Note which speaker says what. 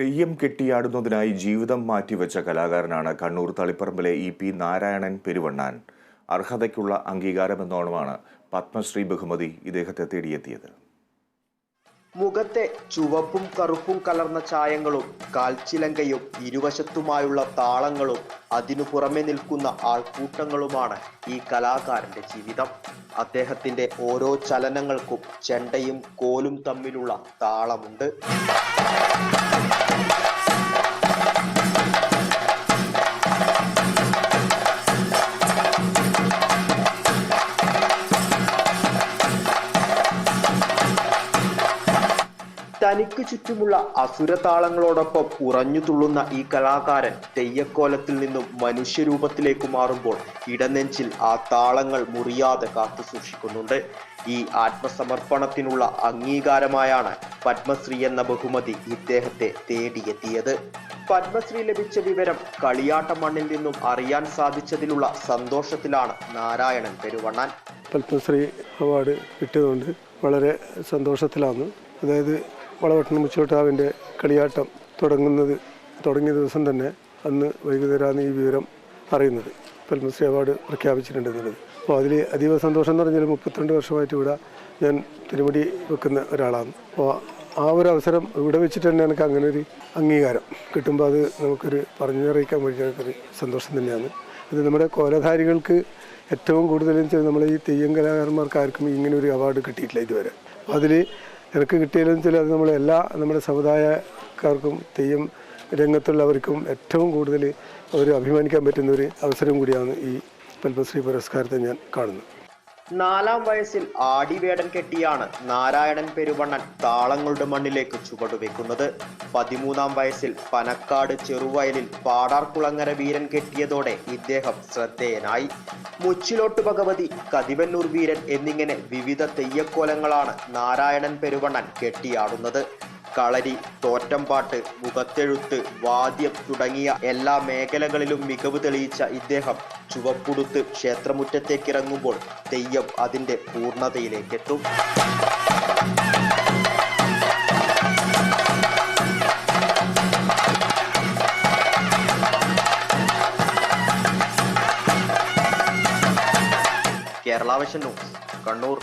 Speaker 1: തെയ്യം കെട്ടിയാടുന്നതിനായി ജീവിതം മാറ്റിവെച്ച കലാകാരനാണ് കണ്ണൂർ തളിപ്പറമ്പിലെ ഇ പി നാരായണൻ പെരുവണ്ണാൻ. അർഹതയ്ക്കുള്ള അംഗീകാരമെന്നോണമാണ് പത്മശ്രീ ബഹുമതി ഇദ്ദേഹത്തെ തേടിയെത്തിയത്.
Speaker 2: മുഖത്തെ ചുവപ്പും കറുപ്പും കലർന്ന ചായങ്ങളും കാൽച്ചിലങ്കയും ഇരുവശത്തുമായുള്ള താളങ്ങളും അതിനു പുറമെ നിൽക്കുന്ന ആൾക്കൂട്ടങ്ങളുമാണ് ഈ കലാകാരന്റെ ജീവിതം. അദ്ദേഹത്തിന്റെ ഓരോ ചലനങ്ങൾക്കും ചെണ്ടയും കോലും തമ്മിലുള്ള താളമുണ്ട്. തനിക്ക് ചുറ്റുമുള്ള അസുരതാളങ്ങളോടൊപ്പം ഉറഞ്ഞു തുള്ളുന്ന ഈ കലാകാരൻ തെയ്യക്കോലത്തിൽ നിന്നും മനുഷ്യരൂപത്തിലേക്ക് മാറുമ്പോൾ ഇടനെഞ്ചിൽ ആ താളങ്ങൾ മുറിയാതെ കാത്തു സൂക്ഷിക്കുന്നുണ്ട്. ഈ ആത്മസമർപ്പണത്തിനുള്ള അംഗീകാരമായാണ് പത്മശ്രീ എന്ന ബഹുമതി ഇദ്ദേഹത്തെ തേടിയെത്തിയത്. പത്മശ്രീ ലഭിച്ച വിവരം കളിയാട്ട മണ്ണിൽ നിന്നും അറിയാൻ സാധിച്ചതിലുള്ള സന്തോഷത്തിലാണ് നാരായണൻ പെരുവണ്ണാൻ.
Speaker 3: പത്മശ്രീ അവാർഡ് കിട്ടിയതുകൊണ്ട് വളരെ സന്തോഷത്തിലാണ്. അതായത് വളവട്ടണം മുച്ചോട്ടാവിന്റെ കളിയാട്ടം തുടങ്ങുന്നത് തുടങ്ങിയ ദിവസം തന്നെ അന്ന് വൈകുന്നേരമാണ് ഈ വിവരം അറിയുന്നത്. പത്മശ്രീ അവാർഡ് പ്രഖ്യാപിച്ചിട്ടുണ്ട് എന്നുള്ളത് അപ്പോൾ അതിൽ അതീവ സന്തോഷം എന്ന് പറഞ്ഞാൽ മുപ്പത്തിരണ്ട് വർഷമായിട്ട് ഇവിടെ ഞാൻ തിരുമുടി വെക്കുന്ന ഒരാളാണ്. അപ്പോൾ ആ ഒരു അവസരം ഇവിടെ വെച്ചിട്ട് തന്നെ എനിക്ക് അങ്ങനെ ഒരു അംഗീകാരം കിട്ടുമ്പോൾ അത് നമുക്കൊരു പറഞ്ഞറിയിക്കാൻ വേണ്ടിയിട്ടൊരു സന്തോഷം തന്നെയാണ്. അത് നമ്മുടെ കോലധാരികൾക്ക് ഏറ്റവും കൂടുതൽ നമ്മൾ ഈ തെയ്യം കലാകാരന്മാർക്ക് ആർക്കും ഇങ്ങനെ ഒരു അവാർഡ് കിട്ടിയിട്ടില്ല ഇതുവരെ. അതിൽ എനിക്ക് കിട്ടിയതെന്ന് ചില അത് നമ്മൾ എല്ലാ നമ്മുടെ സമുദായക്കാർക്കും തെയ്യം രംഗത്തുള്ളവർക്കും ഏറ്റവും കൂടുതൽ അവർ അഭിമാനിക്കാൻ പറ്റുന്ന ഒരു അവസരം കൂടിയാണ് ഈ പത്മശ്രീ പുരസ്കാരത്തെ ഞാൻ കാണുന്നത്.
Speaker 2: നാലാം വയസ്സിൽ ആടിവേടൻ കെട്ടിയാണ് നാരായണൻ പെരുവണ്ണൻ താളങ്ങളുടെ മണ്ണിലേക്ക് ചുവടുവെക്കുന്നത് പതിമൂന്നാം വയസ്സിൽ പനക്കാട് ചെറുവയലിൽ പാടാർകുളങ്ങര വീരൻ കെട്ടിയതോടെ ഇദ്ദേഹം ശ്രദ്ധേയനായി. മുച്ചിലോട്ട് ഭഗവതി കതിവന്നൂർ വീരൻ എന്നിങ്ങനെ വിവിധ തെയ്യക്കോലങ്ങളാണ് നാരായണൻ പെരുവണ്ണൻ കെട്ടിയാടുന്നത്. കളരി തോറ്റമ്പാട്ട് മുഖത്തെഴുത്ത് വാദ്യം തുടങ്ങിയ എല്ലാ മേഖലകളിലും മികവ് തെളിയിച്ച ഇദ്ദേഹം ചുവപ്പുടുത്ത് ക്ഷേത്രമുറ്റത്തേക്കിറങ്ങുമ്പോൾ തെയ്യം അതിന്റെ പൂർണതയിലേക്കെത്തും. കേരളാവശ്യം ന്യൂസ് കണ്ണൂർ.